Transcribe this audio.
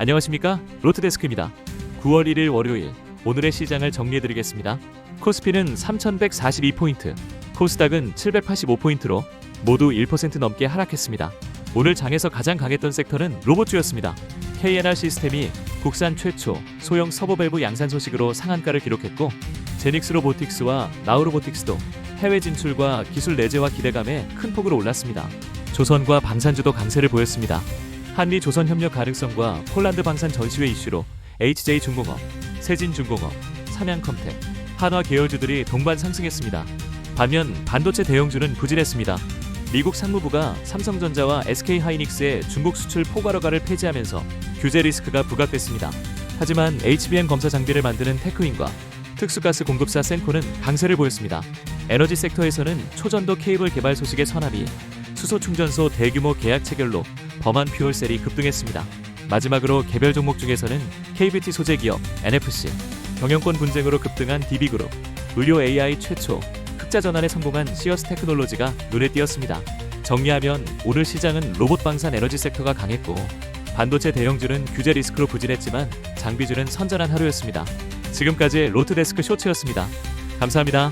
안녕하십니까? 로트데스크입니다. 9월 1일 월요일 오늘의 시장을 정리해드리겠습니다. 코스피는 3,142포인트, 코스닥은 785포인트로 모두 1% 넘게 하락했습니다. 오늘 장에서 가장 강했던 섹터는 로봇주였습니다. KNR 시스템이 국산 최초 소형 서버밸브 양산 소식으로 상한가를 기록했고 제닉스 로보틱스와 나우로보틱스도 해외 진출과 기술 내재화 기대감에 큰 폭으로 올랐습니다. 조선과 방산주도 강세를 보였습니다. 한미 조선 협력 가능성과 폴란드 방산 전시회 이슈로 HJ 중공업, 세진 중공업, 삼양컴텍, 한화 계열주들이 동반 상승했습니다. 반면 반도체 대형주는 부진했습니다. 미국 상무부가 삼성전자와 SK하이닉스의 중국 수출 포괄허가를 폐지하면서 규제 리스크가 부각됐습니다. 하지만 HBM 검사 장비를 만드는 테크윈과 특수가스 공급사 센코는 강세를 보였습니다. 에너지 섹터에서는 초전도 케이블 개발 소식의 선합이 수소 충전소 대규모 계약 체결로 범한 퓨얼셀이 급등했습니다. 마지막으로 개별 종목 중에서는 KBT 소재 기업 NFC, 경영권 분쟁으로 급등한 DB그룹, 의료 AI 최초, 흑자 전환에 성공한 시어스 테크놀로지가 눈에 띄었습니다. 정리하면 오늘 시장은 로봇 방산 에너지 섹터가 강했고 반도체 대형주는 규제 리스크로 부진했지만 장비주는 선전한 하루였습니다. 지금까지 로트데스크 쇼츠였습니다. 감사합니다.